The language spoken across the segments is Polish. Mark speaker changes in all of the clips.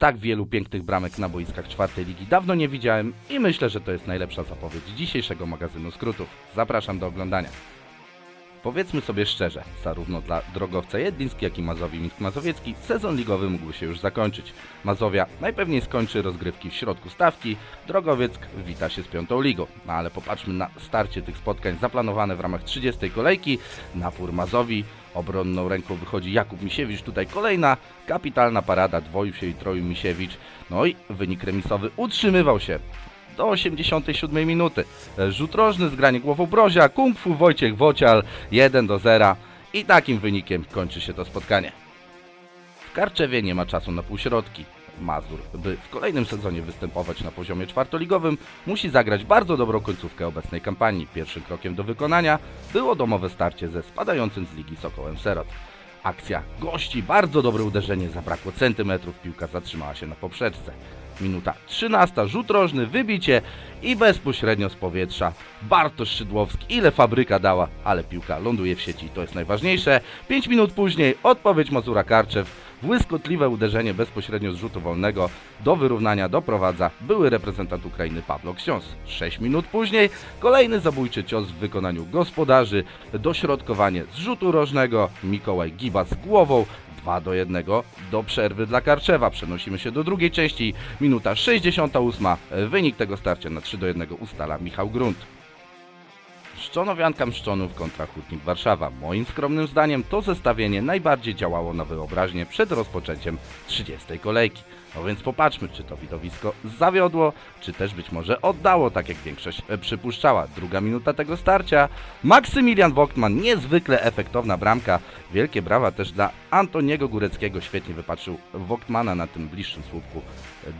Speaker 1: Tak wielu pięknych bramek na boiskach czwartej ligi dawno nie widziałem i myślę, że to jest najlepsza zapowiedź dzisiejszego magazynu skrótów. Zapraszam do oglądania. Powiedzmy sobie szczerze, zarówno dla drogowca Jedliński, jak i Mazowi Mińsk Mazowiecki sezon ligowy mógł się już zakończyć. Mazowia najpewniej skończy rozgrywki w środku stawki, Drogowiec wita się z piątą ligą. No ale popatrzmy na starcie tych spotkań zaplanowane w ramach 30 kolejki. Napór Mazowi, obronną ręką wychodzi Jakub Misiewicz, tutaj kolejna kapitalna parada, dwoił się i troił Misiewicz. No i wynik remisowy utrzymywał się do 87 minuty. Rzut rożny, zgranie głową Brozia, Kung Fu Wojciech Wocial 1 do 0 i takim wynikiem kończy się to spotkanie. W Karczewie nie ma czasu na półśrodki. Mazur, by w kolejnym sezonie występować na poziomie czwartoligowym, musi zagrać bardzo dobrą końcówkę obecnej kampanii. Pierwszym krokiem do wykonania było domowe starcie ze spadającym z ligi Sokołem Serot. Akcja gości, bardzo dobre uderzenie, zabrakło centymetrów, piłka zatrzymała się na poprzeczce. Minuta 13, rzut rożny, wybicie i bezpośrednio z powietrza. Bartosz Szydłowski, ile fabryka dała, ale piłka ląduje w sieci, to jest najważniejsze. 5 minut później odpowiedź Mazura Karczew, błyskotliwe uderzenie bezpośrednio z rzutu wolnego do wyrównania doprowadza były reprezentant Ukrainy Pawlo Książ. 6 minut później kolejny zabójczy cios w wykonaniu gospodarzy, dośrodkowanie z rzutu rożnego, Mikołaj Giba z głową, 2 do 1 do przerwy dla Karczewa. Przenosimy się do drugiej części. Minuta 68. Wynik tego starcia na 3 do 1 ustala Michał Grunt. Szczonowianka Mszczonów kontra Hutnik Warszawa. Moim skromnym zdaniem to zestawienie najbardziej działało na wyobraźnię przed rozpoczęciem 30 kolejki. No więc popatrzmy, czy to widowisko zawiodło, czy też być może oddało, tak jak większość e, przypuszczała. Druga minuta tego starcia. Maksymilian Woktman, niezwykle efektowna bramka. Wielkie brawa też dla Antoniego Góreckiego. Świetnie wypatrzył Woktmana na tym bliższym słupku.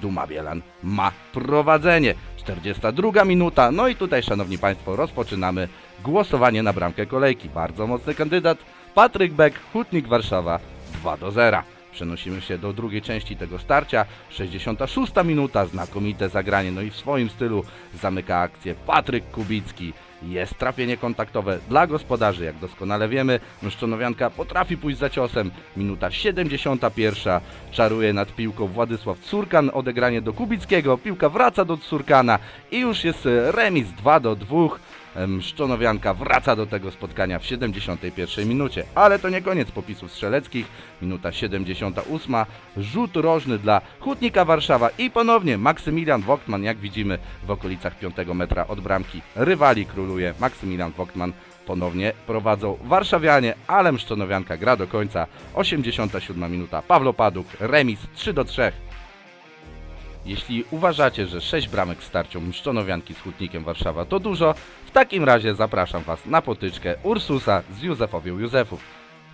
Speaker 1: Duma Bielan ma prowadzenie. 42 minuta. No i tutaj, szanowni państwo, rozpoczynamy głosowanie na bramkę kolejki. Bardzo mocny kandydat. Patryk Beck, Hutnik Warszawa 2 do 0. Przenosimy się do drugiej części tego starcia. 66 minuta, znakomite zagranie. No i w swoim stylu zamyka akcję Patryk Kubicki. Jest trafienie kontaktowe dla gospodarzy, jak doskonale wiemy. Mszczonowianka potrafi pójść za ciosem. Minuta 71. Czaruje nad piłką Władysław Curkan. Odegranie do Kubickiego. Piłka wraca do Curkana i już jest remis 2 do 2. Szczonowianka wraca do tego spotkania w 71 minucie. Ale to nie koniec popisów strzeleckich. Minuta 78. Rzut rożny dla Hutnika Warszawa i ponownie Maksymilian Woktman, jak widzimy w okolicach 5 metra od bramki. Rywali króluje Maksymilian Woktman. Ponownie prowadzą Warszawianie, ale Mszczonowianka gra do końca. 87 minuta. Pawlo Paduk, remis 3 do 3. Jeśli uważacie, że 6 bramek w starciu Mszczonowianki z Hutnikiem Warszawa to dużo, w takim razie zapraszam Was na potyczkę Ursusa z Józefowią Józefów.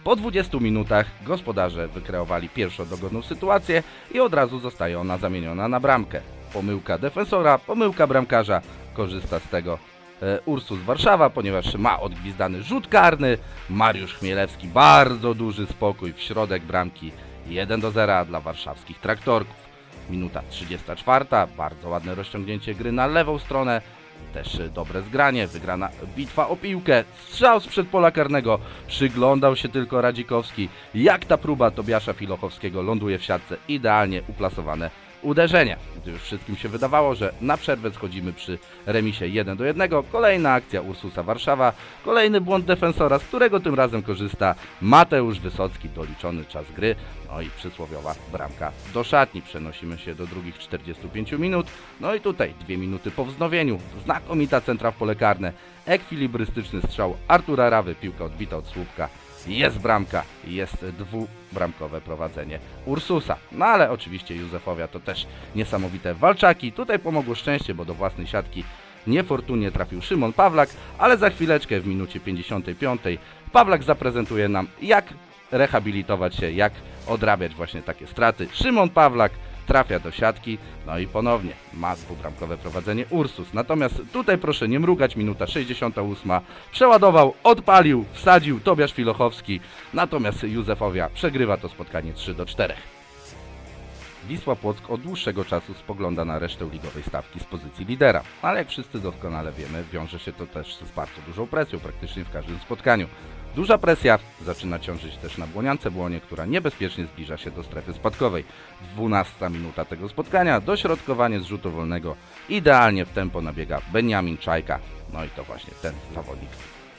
Speaker 1: Po 20 minutach gospodarze wykreowali pierwszą dogodną sytuację i od razu zostaje ona zamieniona na bramkę. Pomyłka defensora, pomyłka bramkarza, korzysta z tego e, Ursus Warszawa, ponieważ ma odgwizdany rzut karny. Mariusz Chmielewski, bardzo duży spokój w środek bramki. 1 do 0 dla warszawskich traktorków. Minuta 34, bardzo ładne rozciągnięcie gry na lewą stronę. Też dobre zgranie, wygrana bitwa o piłkę, strzał sprzed pola karnego. Przyglądał się tylko Radzikowski, jak ta próba Tobiasza Filochowskiego ląduje w siatce. Idealnie uplasowane uderzenia. Gdy już wszystkim się wydawało, że na przerwę schodzimy przy remisie 1 do 1, kolejna akcja Ursusa Warszawa, kolejny błąd defensora, z którego tym razem korzysta Mateusz Wysocki, doliczony czas gry, no i przysłowiowa bramka do szatni. Przenosimy się do drugich 45 minut, no i tutaj dwie minuty po wznowieniu, znakomita centra w pole karne, ekwilibrystyczny strzał Artura Rawy, piłka odbita od słupka, jest bramka, jest dwubramkowe prowadzenie Ursusa. No ale oczywiście Józefowia to też niesamowite walczaki. Tutaj pomogło szczęście, bo do własnej siatki niefortunnie trafił Szymon Pawlak, ale za chwileczkę w minucie 55 Pawlak zaprezentuje nam jak rehabilitować się, jak odrabiać właśnie takie straty. Szymon Pawlak trafia do siatki, no i ponownie ma dwubramkowe prowadzenie Ursus. Natomiast tutaj proszę nie mrugać, minuta 68. Przeładował, odpalił, wsadził Tobiasz Filochowski, natomiast Józefowia przegrywa to spotkanie 3 do 4. Wisła Płock od dłuższego czasu spogląda na resztę ligowej stawki z pozycji lidera, ale jak wszyscy doskonale wiemy, wiąże się to też z bardzo dużą presją praktycznie w każdym spotkaniu. Duża presja zaczyna ciążyć też na Błoniance Błonie, która niebezpiecznie zbliża się do strefy spadkowej. 12 minuta tego spotkania, dośrodkowanie z rzutu wolnego, idealnie w tempo nabiega Benjamin Czajka. No i to właśnie ten zawodnik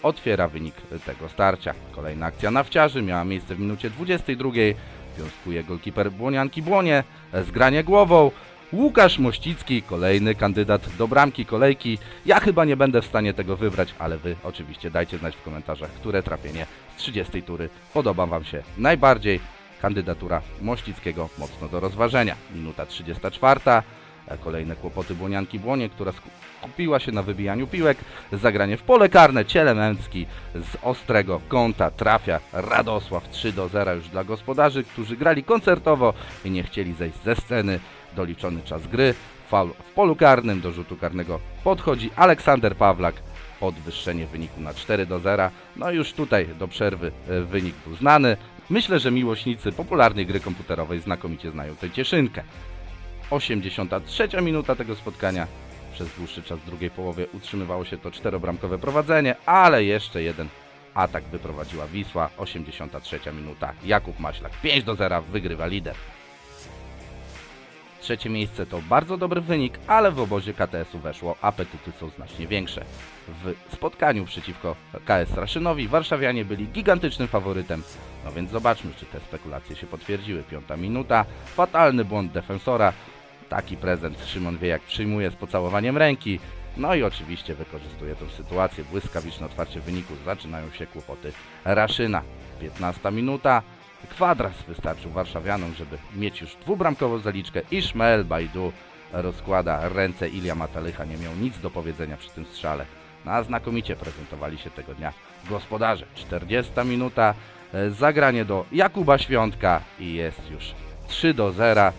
Speaker 1: otwiera wynik tego starcia. Kolejna akcja nawciarzy miała miejsce w minucie 22. Wiązkuje golkiper Błonianki Błonie, zgranie głową. Łukasz Mościcki, kolejny kandydat do bramki kolejki. Ja chyba nie będę w stanie tego wybrać, ale wy oczywiście dajcie znać w komentarzach, które trafienie z 30 tury podoba wam się najbardziej. Kandydatura Mościckiego mocno do rozważenia. Minuta 34. Kolejne kłopoty Błonianki Błonie, która skupiła się na wybijaniu piłek. Zagranie w pole karne. Cielemęcki z ostrego kąta trafia Radosław 3 do 0 już dla gospodarzy, którzy grali koncertowo i nie chcieli zejść ze sceny. Doliczony czas gry. Faul w polu karnym do rzutu karnego podchodzi Aleksander Pawlak. Podwyższenie wyniku na 4 do 0. No już tutaj do przerwy e, wynik był znany. Myślę, że miłośnicy popularnej gry komputerowej znakomicie znają tę cieszynkę. 83 minuta tego spotkania. Przez dłuższy czas w drugiej połowie utrzymywało się to czterobramkowe prowadzenie, ale jeszcze jeden atak wyprowadziła Wisła. 83 minuta. Jakub Maślak 5 do 0 wygrywa lider. Trzecie miejsce to bardzo dobry wynik, ale w obozie KTS-u weszło, apetyty są znacznie większe. W spotkaniu przeciwko KS Raszynowi warszawianie byli gigantycznym faworytem, no więc zobaczmy, czy te spekulacje się potwierdziły. Piąta minuta, fatalny błąd defensora, taki prezent Szymon wie jak przyjmuje z pocałowaniem ręki, no i oczywiście wykorzystuje tę sytuację, błyskawiczne otwarcie wyniku, zaczynają się kłopoty Raszyna. 15 minuta, kwadras wystarczył warszawianom, żeby mieć już dwubramkową zaliczkę. Ishmael Bajdu rozkłada ręce, Ilia Matalycha nie miał nic do powiedzenia przy tym strzale. No a znakomicie prezentowali się tego dnia gospodarze. 40 minuta, e, zagranie do Jakuba Świątka i jest już 3 do 0.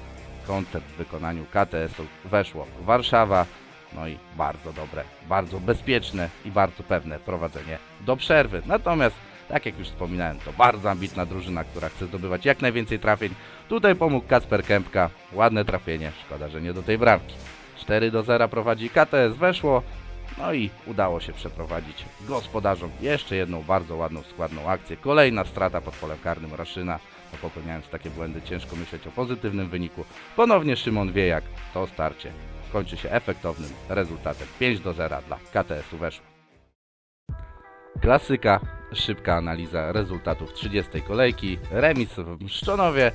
Speaker 1: Koncert w wykonaniu KTS-u weszło Warszawa. No i bardzo dobre, bardzo bezpieczne i bardzo pewne prowadzenie do przerwy. Natomiast, tak jak już wspominałem, to bardzo ambitna drużyna, która chce zdobywać jak najwięcej trafień. Tutaj pomógł Kasper Kępka. Ładne trafienie, szkoda, że nie do tej bramki. 4 do 0 prowadzi KTS, weszło. No i udało się przeprowadzić gospodarzom jeszcze jedną bardzo ładną, składną akcję. Kolejna strata pod polem karnym Raszyna. No, popełniając takie błędy, ciężko myśleć o pozytywnym wyniku. Ponownie Szymon Wiejak. To starcie kończy się efektownym rezultatem 5 do 0 dla KTS-u weszło. Klasyka, szybka analiza rezultatów 30 kolejki, remis w Mszczonowie,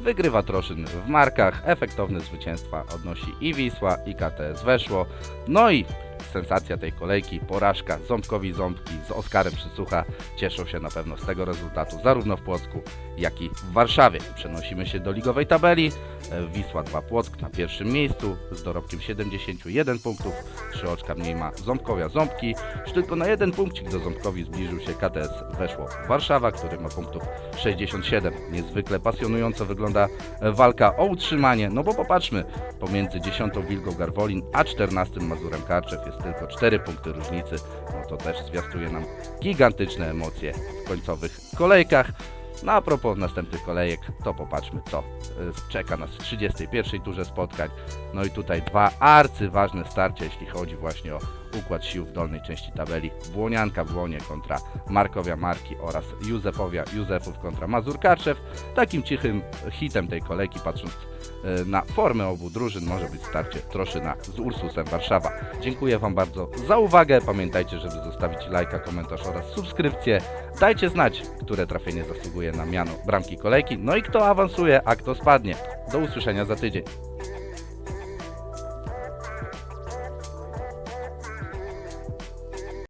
Speaker 1: wygrywa Troszyn w Markach, efektowne zwycięstwa odnosi i Wisła i KTS weszło, no i sensacja tej kolejki, porażka Ząbkowi Ząbki z Oskarem Przysłucha cieszą się na pewno z tego rezultatu zarówno w Płocku, jak i w Warszawie. Przenosimy się do ligowej tabeli, Wisła 2 Płock na pierwszym miejscu z dorobkiem 71 punktów, 3 oczka mniej ma Ząbkowia Ząbki, już tylko na jeden punkcik do Ząbkowi zbliżył się KTS weszło Warszawa, który ma punktów 67. Niezwykle pasjonująco wygląda walka o utrzymanie, no bo popatrzmy, pomiędzy 10 Wilgą Garwolin a 14 Mazurem Karczew jest tylko 4 punkty różnicy, no to też zwiastuje nam gigantyczne emocje w końcowych kolejkach. No a propos następnych kolejek, to popatrzmy co y, czeka nas w 31 turze spotkań. No i tutaj dwa arcyważne starcia, jeśli chodzi właśnie o układ sił w dolnej części tabeli. Błonianka Błonie kontra Markowia Marki oraz Józefowia Józefów kontra Mazur Karczew. Takim cichym hitem tej kolejki, patrząc y, na formę obu drużyn, może być starcie Troszyna z Ursusem Warszawa. Dziękuję Wam bardzo za uwagę. Pamiętajcie, żeby zostawić lajka, komentarz oraz subskrypcję. Dajcie znać, które trafienie zasługuje na miano bramki kolejki, no i kto awansuje, a kto spadnie. Do usłyszenia za tydzień.